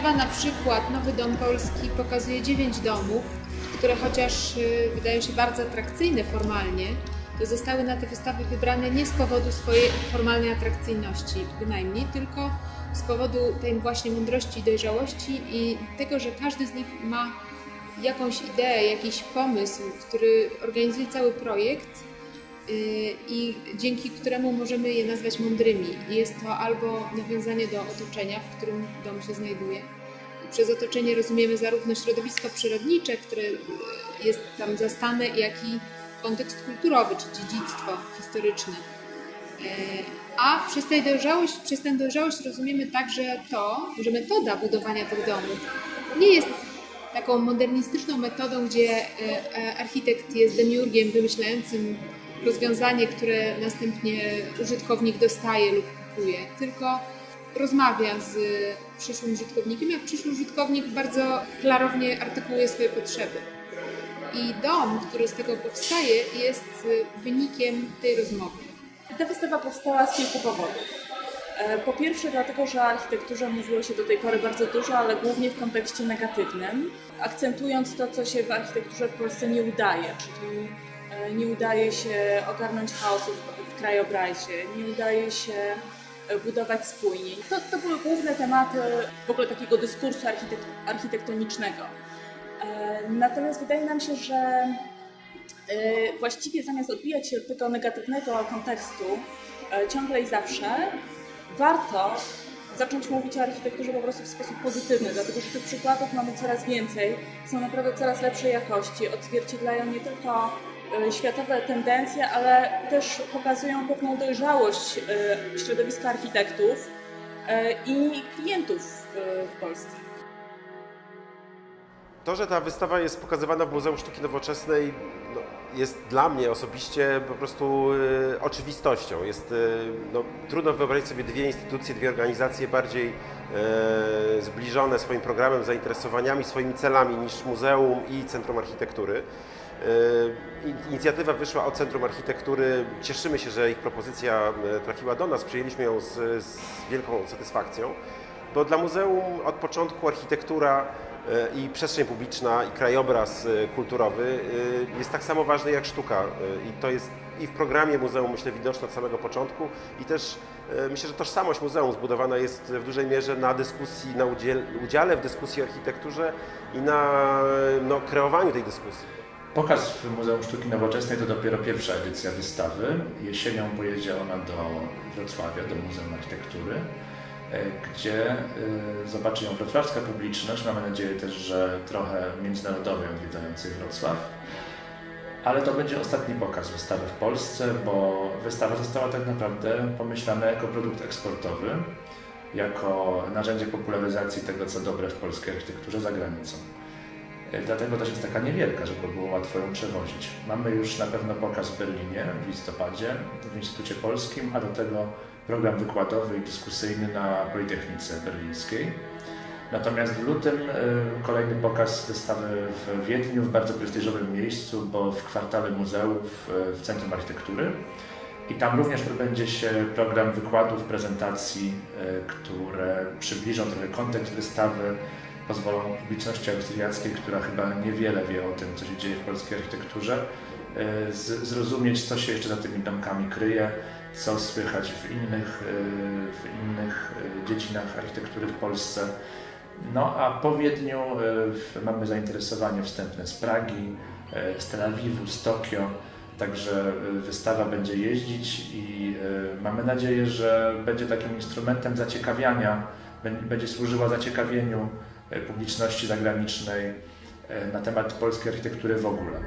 Wystawa na przykład Nowy Dom Polski pokazuje dziewięć domów, które chociaż y, wydają się bardzo atrakcyjne formalnie, to zostały na te wystawy wybrane nie z powodu swojej formalnej atrakcyjności bynajmniej, tylko z powodu tej właśnie mądrości i dojrzałości i tego, że każdy z nich ma jakąś ideę, jakiś pomysł, który organizuje cały projekt i dzięki któremu możemy je nazwać mądrymi. Jest to albo nawiązanie do otoczenia, w którym dom się znajduje. Przez otoczenie rozumiemy zarówno środowisko przyrodnicze, które y, jest tam zastane, jak i kontekst kulturowy czy dziedzictwo historyczne. E, A przez tę dojrzałość, przez tę dojrzałość rozumiemy także to, że metoda budowania tych domów nie jest taką modernistyczną metodą, gdzie e, e, architekt jest demiurgiem wymyślającym rozwiązanie, które następnie użytkownik dostaje lub kupuje, tylko rozmawia z przyszłym użytkownikiem, a przyszły użytkownik bardzo klarownie artykułuje swoje potrzeby. I dom, który z tego powstaje, jest wynikiem tej rozmowy. Ta wystawa powstała z kilku powodów. E, Po pierwsze dlatego, że o architekturze mówiło się do tej pory bardzo dużo, ale głównie w kontekście negatywnym, akcentując to, co się w architekturze w Polsce nie udaje, czyli nie udaje się ogarnąć chaosu w- w krajobrazie, nie udaje się e, budować spójniej. To, to były główne tematy w ogóle takiego dyskursu architek architektonicznego. E, Natomiast wydaje nam się, że E, właściwie zamiast odbijać się od tego negatywnego kontekstu e, ciągle i zawsze, warto zacząć mówić o architekturze po prostu w sposób pozytywny, dlatego że tych przykładów mamy coraz więcej, są naprawdę coraz lepszej jakości, odzwierciedlają nie tylko e, światowe tendencje, ale też pokazują pewną dojrzałość e, środowiska architektów e, i klientów w Polsce. To, że ta wystawa jest pokazywana w Muzeum Sztuki Nowoczesnej, no, jest dla mnie osobiście po prostu y, oczywistością. Jest, y, no, trudno wyobrazić sobie dwie instytucje, dwie organizacje bardziej y, zbliżone swoim programem, zainteresowaniami, swoimi celami niż Muzeum i Centrum Architektury. Y, in- Inicjatywa wyszła od Centrum Architektury. Cieszymy się, że ich propozycja y, trafiła do nas. Przyjęliśmy ją z, z wielką satysfakcją, bo dla muzeum od początku architektura y, i przestrzeń publiczna, i krajobraz kulturowy jest tak samo ważny jak sztuka. I to jest i w programie muzeum, myślę, widoczne od samego początku. I też myślę, że tożsamość muzeum zbudowana jest w dużej mierze na dyskusji, na udziale w dyskusji o architekturze i na no, kreowaniu tej dyskusji. Pokaz w Muzeum Sztuki Nowoczesnej to dopiero pierwsza edycja wystawy. Jesienią pojedzie ona do Wrocławia, do Muzeum Architektury, e, gdzie e, zobaczy ją wrocławska publiczność. Mamy nadzieję też, że trochę międzynarodowej odwiedzającej Wrocław. Ale to będzie ostatni pokaz wystawy w Polsce, bo wystawa została tak naprawdę pomyślana jako produkt eksportowy, jako narzędzie popularyzacji tego, co dobre w polskiej architekturze za granicą. E, Dlatego też jest taka niewielka, żeby było łatwo ją przewozić. Mamy już na pewno pokaz w Berlinie w listopadzie w Instytucie Polskim, a do tego program wykładowy i dyskusyjny na Politechnice Berlińskiej. Natomiast w lutym e, kolejny pokaz wystawy w Wiedniu, w bardzo prestiżowym miejscu, bo w kwartale muzeów e, w Centrum Architektury. I tam również odbędzie się program wykładów, prezentacji, które przybliżą trochę kontekst wystawy, pozwolą publiczności austriackiej, która chyba niewiele wie o tym, co się dzieje w polskiej architekturze, e, zrozumieć, co się jeszcze za tymi domkami kryje, co słychać w innych, e, w innych e, dziedzinach architektury w Polsce. No a po Wiedniu mamy zainteresowanie wstępne z Pragi, z Tel Awiwu, z Tokio. Także wystawa będzie jeździć i mamy nadzieję, że będzie takim instrumentem zaciekawiania, bę- będzie służyła zaciekawieniu publiczności zagranicznej e, na temat polskiej architektury w ogóle.